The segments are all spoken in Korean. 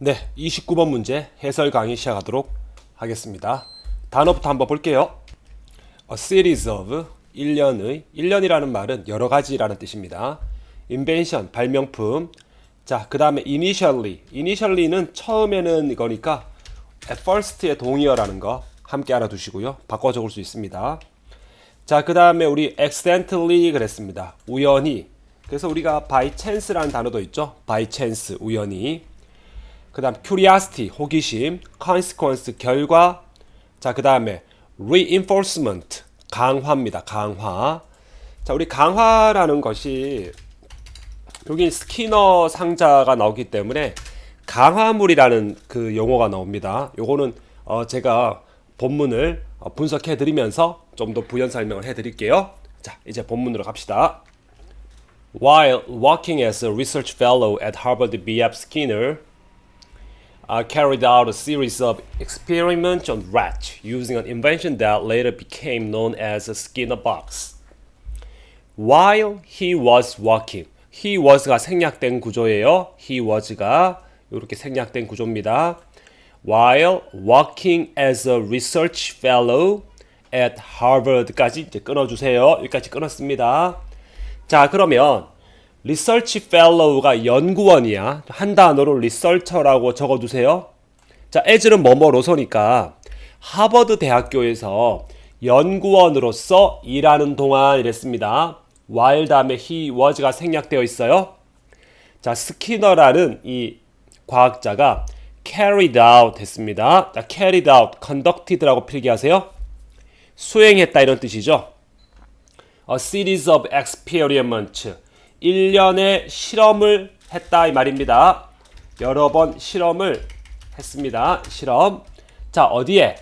네, 29번 문제 해설 강의 시작하도록 하겠습니다. 단어부터 한번 볼게요. A series of 1년의 1년이라는 말은 여러 가지라는 뜻입니다. invention 발명품. 자, 그다음에 initially. initially는 처음에는 이거니까 at first의 동의어라는 거 함께 알아 두시고요. 바꿔 적을 수 있습니다. 자, 그다음에 우리 accidentally 그랬습니다. 우연히. 그래서 우리가 by chance라는 단어도 있죠. by chance 우연히. 그 다음 curiosity 호기심, consequence 결과. 자, 그 다음에 reinforcement 강화입니다. 강화. 자, 우리 강화라는 것이 여기 스키너 상자가 나오기 때문에 강화물이라는 그 용어가 나옵니다. 요거는 어 제가 본문을 어 분석해 드리면서 좀 더 부연 설명을 해 드릴게요. 자, 이제 본문으로 갑시다. While working as a research fellow at Harvard, B.F. Skinner uh, carried out a series of experiments on rats using an invention that later became known as a Skinner box. While he was working, he was가 생략된 구조예요. he was가 이렇게 생략된 구조입니다. While working as a research fellow at Harvard까지 이제 끊어주세요. 여기까지 끊었습니다. 자, 그러면 리서치 펠로우가 연구원이야. 한 단어로 리서처라고 적어두세요. 자, as는 뭐뭐로서니까 하버드 대학교에서 연구원으로서 일하는 동안 이랬습니다. while 다음에 he was가 생략되어 있어요. 자, 스키너라는 이 과학자가 carried out 했습니다. 자, carried out, conducted라고 필기하세요. 수행했다 이런 뜻이죠. A series of experiments. 1년의 실험을 했다 이 말입니다. 여러 번 실험을 했습니다. 실험. 자, 어디에?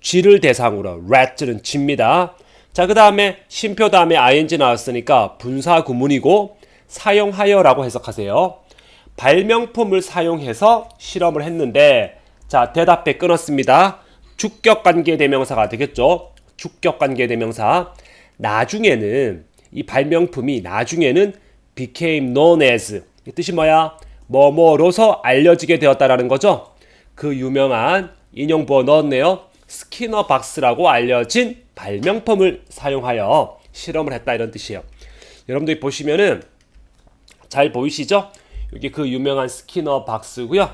쥐를 대상으로. rat는 쥐입니다. 자, 그 다음에 심표 다음에 ing 나왔으니까 분사 구문이고 사용하여라고 해석하세요. 발명품을 사용해서 실험을 했는데 자, 대답에 끊었습니다. 주격 관계 대명사가 되겠죠. 주격 관계 대명사. 나중에는 이 발명품이 나중에는 became known as 이 뜻이 뭐야? 뭐뭐로서 알려지게 되었다라는 거죠. 그 유명한 인용부어 넣었네요. 스키너 박스라고 알려진 발명품을 사용하여 실험을 했다 이런 뜻이에요. 여러분들이 보시면은 잘 보이시죠? 여기 그 유명한 스키너 박스고요.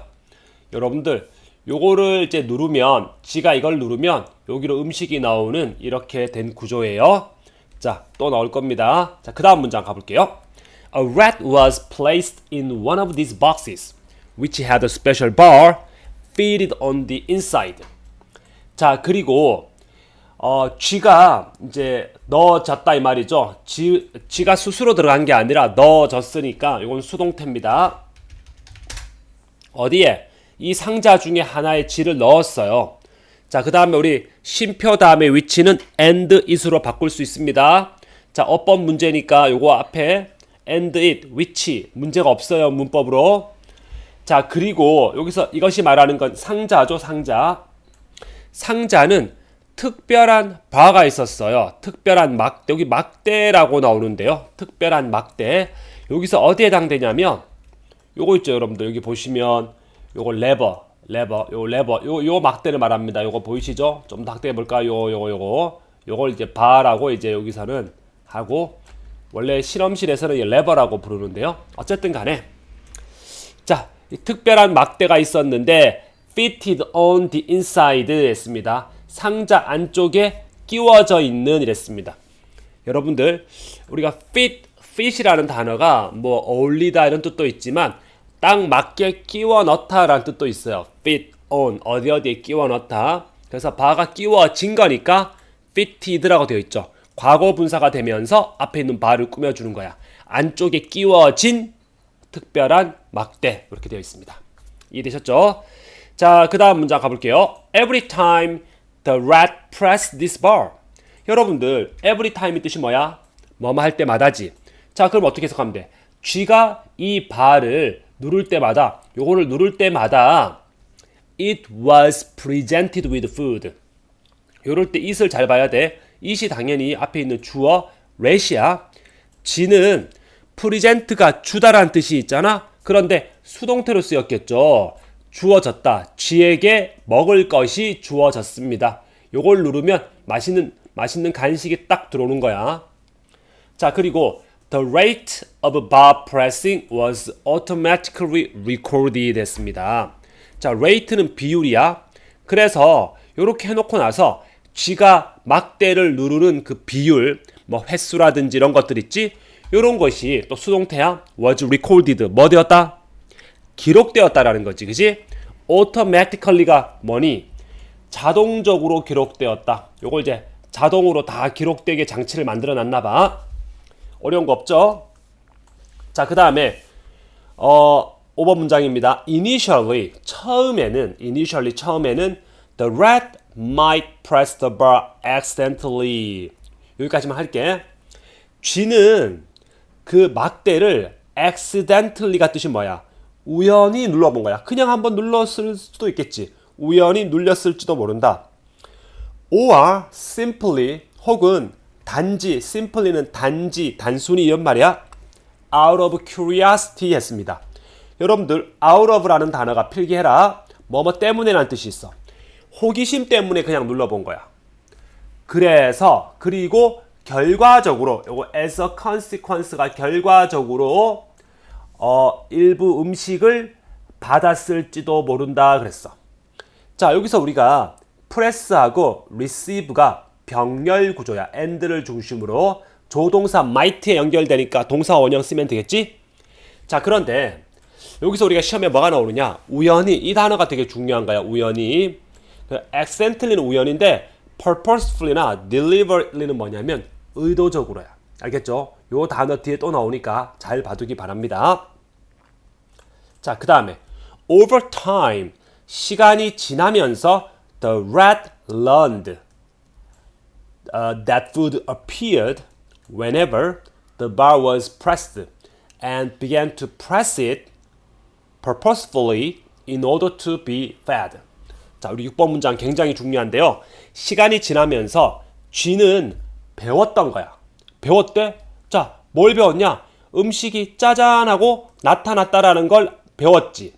여러분들 요거를 이제 누르면 지가 이걸 누르면 여기로 음식이 나오는 이렇게 된 구조예요. 자, 또 나올 겁니다. 자, 그다음 문장 가 볼게요. A rat was placed in one of these boxes, which had a special bar fitted on the inside. 자, 그리고 어, 쥐가 이제 넣어졌다 이 말이죠. 쥐, 쥐가 스스로 들어간 게 아니라 넣어졌으니까 이건 수동태입니다. 어디에? 이 상자 중에 하나에 쥐를 넣었어요. 자, 그 다음에 우리 쉼표 다음에 위치는 and it으로 바꿀 수 있습니다. 자, 어법 문제니까 요거 앞에 and it, which 문제가 없어요. 문법으로. 자, 그리고 여기서 이것이 말하는 건 상자죠, 상자. 상자는 특별한 바가 있었어요. 특별한 막 여기 막대라고 나오는데요. 특별한 막대. 여기서 어디에 해당되냐면 요거 있죠, 여러분들. 여기 보시면 요거 레버, 레버, 요 레버, 요 요 막대를 말합니다. 요거 보이시죠? 좀 닥대 볼까요? 요거 요거 요걸 이제 바라고 이제 여기서는 하고 원래 실험실에서는 이 레버라고 부르는데요. 어쨌든 간에 자, 이 특별한 막대가 있었는데 fitted on the inside 했습니다. 상자 안쪽에 끼워져 있는 이랬습니다. 여러분들 우리가 fit, fit이라는 단어가 뭐 어울리다 이런 뜻도 있지만 딱 맞게 끼워 넣다라는 뜻도 있어요. fit on 어디 어디에 끼워 넣다. 그래서 바가 끼워진 거니까 fitted라고 되어 있죠. 과거 분사가 되면서 앞에 있는 바를 꾸며주는 거야. 안쪽에 끼워진 특별한 막대 이렇게 되어 있습니다. 이해되셨죠? 자, 그 다음 문장 가볼게요. Every time the rat pressed this bar. 여러분들, every time이 뜻이 뭐야? 뭐뭐 할 때마다지. 자, 그럼 어떻게 해석하면 돼? 쥐가 이 발을 누를 때마다, 요거를 누를 때마다 it was presented with food. 요럴 때 it을 잘 봐야 돼. It이 당연히 앞에 있는 주어 rat이야. 지는 프리젠트가 주다라는 뜻이 있잖아. 그런데 수동태로 쓰였겠죠. 주어졌다. 쥐에게 먹을 것이 주어졌습니다. 요걸 누르면 맛있는 맛있는 간식이 딱 들어오는 거야. 자, 그리고 the rate of bar pressing was automatically recorded 했습니다. 자, rate는 비율이야. 그래서 이렇게 해놓고 나서 쥐가 막대를 누르는 그 비율, 뭐 횟수라든지 이런 것들 있지? 이런 것이 또 수동태야 was recorded 뭐 되었다? 기록되었다라는 거지, 그지? automatically가 뭐니? 자동적으로 기록되었다. 요걸 이제 자동으로 다 기록되게 장치를 만들어 놨나 봐. 어려운 거 없죠? 자, 그 다음에, 어, 5번 문장입니다. Initially, 처음에는, initially, 처음에는 the rat might press the bar accidentally. 여기까지만 할게. 쥐는 그 막대를 accidentally가 뜻이 뭐야? 우연히 눌러본 거야. 그냥 한번 눌렀을 수도 있겠지. 우연히 눌렸을지도 모른다. or simply 혹은 단지 simply는 단지 단순히 이런 말이야. out of curiosity 했습니다. 여러분들 out of라는 단어가 필기해라. 뭐뭐 때문에라는 뜻이 있어. 호기심 때문에 그냥 눌러본 거야. 그래서 그리고 결과적으로 요거 as a consequence가 결과적으로 어 일부 음식을 받았을지도 모른다 그랬어. 자, 여기서 우리가 프레스하고 receive가 병렬 구조야. and를 중심으로 조동사 might에 연결되니까 동사 원형 쓰면 되겠지? 자, 그런데 여기서 우리가 시험에 뭐가 나오느냐? 우연히 이 단어가 되게 중요한 거야. 우연히. 그 accidentally는 우연인데 purposefully나 deliberately는 뭐냐면 의도적으로야. 알겠죠? 요 단어 뒤에 또 나오니까 잘 봐두기 바랍니다. 자, 그 다음에 over time 시간이 지나면서 the rat learned uh, that food appeared whenever the bar was pressed and began to press it purposefully in order to be fed. 자, 우리 6번 문장 굉장히 중요한데요. 시간이 지나면서 쥐는 배웠던 거야. 배웠대? 자, 뭘 배웠냐? 음식이 짜잔하고 나타났다라는 걸 배웠지.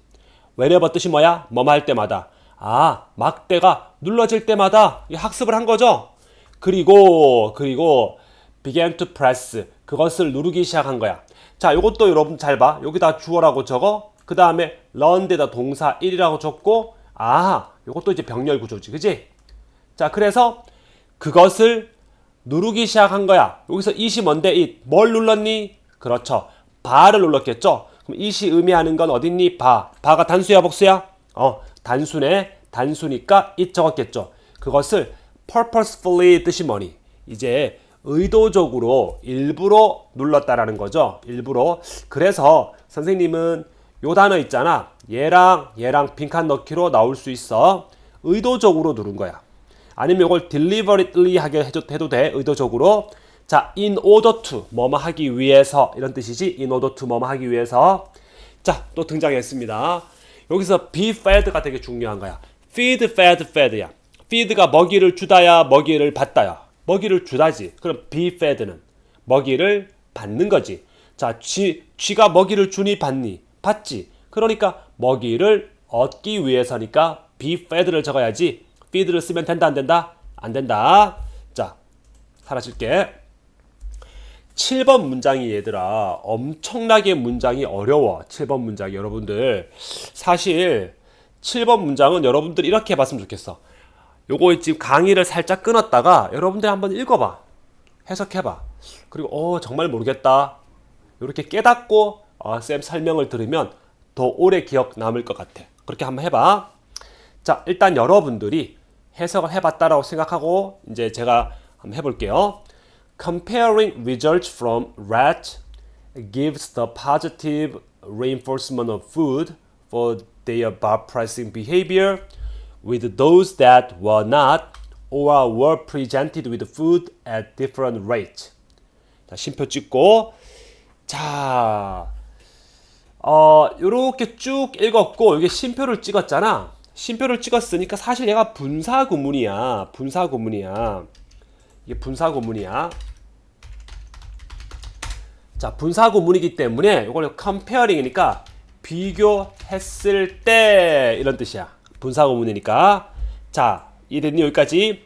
whenever 뜻이 뭐야? 뭐뭐 할 때마다. 아, 막대가 눌러질 때마다 학습을 한 거죠. 그리고 그리고 began to press 그것을 누르기 시작한 거야. 자, 이것도 여러분 잘 봐. 여기다 주어라고 적어. 그 다음에 learned에다 동사 1이라고 적고 아, 이것도 이제 병렬 구조지, 그지? 자, 그래서 그것을 누르기 시작한 거야. 여기서 it이 뭔데? it. 뭘 눌렀니? 그렇죠. 바를 눌렀겠죠. 그럼 it이 의미하는 건 어딨니? 바. 바가 단수야, 복수야? 어, 단수네. 단수니까 it 적었겠죠. 그것을 purposefully 뜻이 뭐니? 이제 의도적으로 일부러 눌렀다라는 거죠. 일부러. 그래서 선생님은 요 단어 있잖아. 얘랑 얘랑 빈칸 넣기로 나올 수 있어. 의도적으로 누른 거야. 아니면 이걸 deliberately 하게 해도, 돼. 의도적으로. 자, in order to 뭐뭐 하기 위해서 이런 뜻이지. in order to 뭐뭐 하기 위해서. 자, 또 등장했습니다. 여기서 be fed가 되게 중요한 거야. feed, fed, fed야. feed가 먹이를 주다야, 먹이를 받다야. 먹이를 주다지. 그럼 be fed는 먹이를 받는 거지. 자, 쥐, 쥐가 먹이를 주니 받니? 받지. 그러니까 먹이를 얻기 위해서니까 be fed를 적어야지. feed를 쓰면 된다 안 된다? 안 된다. 자, 사라질게. 7번 문장이 얘들아 엄청나게 문장이 어려워. 7번 문장이 여러분들 사실 7번 문장은 여러분들 이렇게 해봤으면 좋겠어. 요거 지금 강의를 살짝 끊었다가 여러분들 한번 읽어봐. 해석해봐. 그리고 어 정말 모르겠다. 이렇게 깨닫고 어, 쌤 설명을 들으면 더 오래 기억 남을 것 같아. 그렇게 한번 해봐. 자 일단 여러분들이 해석을 해봤다라고 생각하고 이제 제가 한번 해볼게요. Comparing results from rat gives the positive reinforcement of food for their bar pressing behavior with those that were not or were presented with food at different rates. 자, 심표 찍고 자, 어, 요렇게 쭉 읽었고 여기 심표를 찍었잖아. 심표를 찍었으니까 사실 얘가 분사 구문이야. 분사 구문이야. 이게 분사 구문이야. 자, 분사 구문이기 때문에 이걸 comparing이니까 비교했을 때 이런 뜻이야. 분사 구문이니까. 자, 이해됐니 여기까지?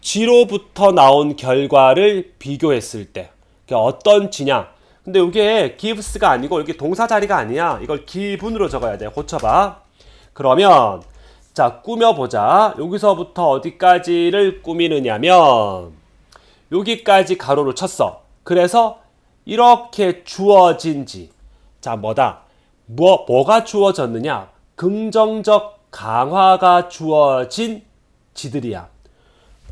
쥐로부터 나온 결과를 비교했을 때 그게 어떤 쥐냐? 근데 이게 gives가 아니고 여기 동사 자리가 아니야. 이걸 기분으로 적어야 돼. 고쳐봐. 그러면 자 꾸며보자. 여기서부터 어디까지를 꾸미느냐면 여기까지 가로를 쳤어. 그래서 이렇게 주어진지. 자, 뭐다? 뭐, 뭐가 주어졌느냐? 긍정적 강화가 주어진 지들이야.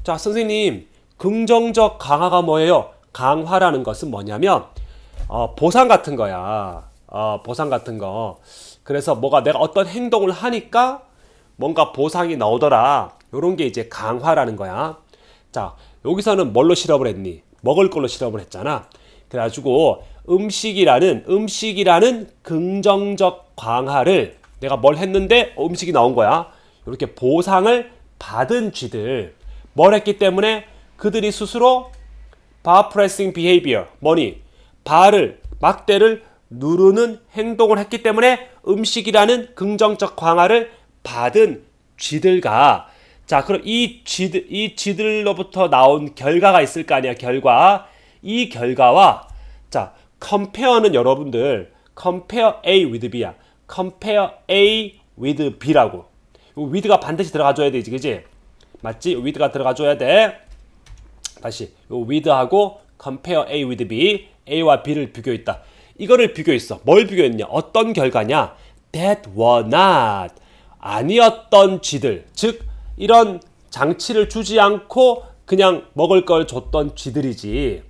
자, 선생님, 긍정적 강화가 뭐예요? 강화라는 것은 뭐냐면, 어, 보상 같은 거야. 어, 보상 같은 거. 그래서 뭐가 내가 어떤 행동을 하니까 뭔가 보상이 나오더라. 요런 게 이제 강화라는 거야. 자, 여기서는 뭘로 실험을 했니? 먹을 걸로 실험을 했잖아. 그래가지고 음식이라는 음식이라는 긍정적 강화를 내가 뭘 했는데 어, 음식이 나온 거야. 이렇게 보상을 받은 쥐들 뭘 했기 때문에 그들이 스스로 bar pressing behavior 뭐니 발을 막대를 누르는 행동을 했기 때문에 음식이라는 긍정적 강화를 받은 쥐들과 자 그럼 이 쥐들 이 쥐들로부터 나온 결과가 있을 거 아니야 결과. 이 결과와 자 compare는 여러분들 compare A with B야. compare A with B라고. 요 with가 반드시 들어가줘야 되지 그지? 맞지? with가 들어가줘야 돼. 다시 요 with하고 compare A with B A와 B를 비교했다. 이거를 비교했어. 뭘 비교했냐? 어떤 결과냐? That were not. 아니었던 쥐들. 즉 이런 장치를 주지 않고 그냥 먹을 걸 줬던 쥐들이지.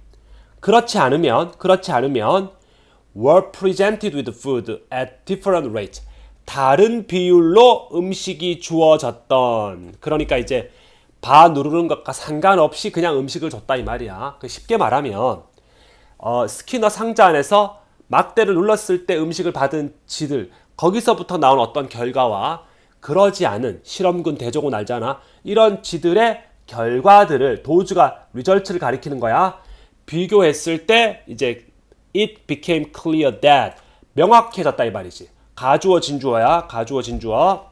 그렇지 않으면 그렇지 않으면 were presented with food at different rates. 다른 비율로 음식이 주어졌던. 그러니까 이제 바 누르는 것과 상관없이 그냥 음식을 줬다 이 말이야. 그 쉽게 말하면 어, 스키너 상자 안에서 막대를 눌렀을 때 음식을 받은 쥐들 거기서부터 나온 어떤 결과와 그러지 않은 실험군 대조군 알잖아 이런 쥐들의 결과들을 도주가 리절트를 가리키는 거야. 비교했을 때 이제 it became clear that 명확해졌다 이 말이지. 가주어 진주어야. 가주어 진주어.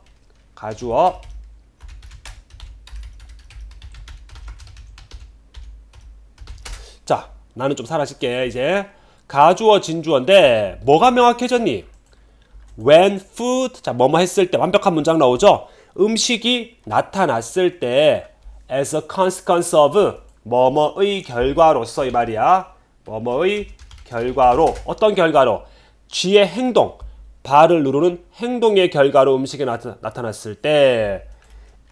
가주어. 자 나는 좀 사라질게 이제. 가주어 진주어인데 뭐가 명확해졌니? When food 자 뭐뭐 했을 때 완벽한 문장 나오죠? 음식이 나타났을 때 as a consequence of 뭐뭐의 결과로서 이 말이야. 뭐뭐의 결과로. 어떤 결과로? 쥐의 행동. 발을 누르는 행동의 결과로 음식이 나타, 나타났을 때.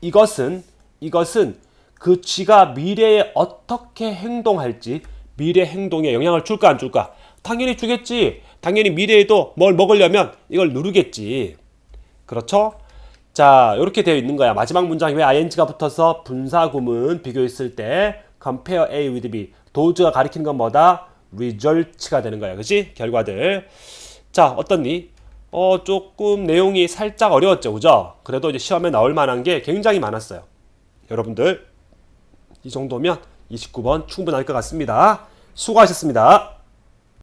이것은 이것은 그 쥐가 미래에 어떻게 행동할지 미래 행동에 영향을 줄까 안 줄까? 당연히 주겠지. 당연히 미래에도 뭘 먹으려면 이걸 누르겠지. 그렇죠? 자 이렇게 되어 있는 거야. 마지막 문장에 왜 ing가 붙어서 분사 구문 비교했을 때 compare A with B 도주가 가리키는 건 뭐다? results가 되는 거야. 그지 결과들. 자 어떻니? 어 조금 내용이 살짝 어려웠죠. 그죠? 그래도 이제 시험에 나올 만한 게 굉장히 많았어요. 여러분들 이 정도면 29번 충분할 것 같습니다. 수고하셨습니다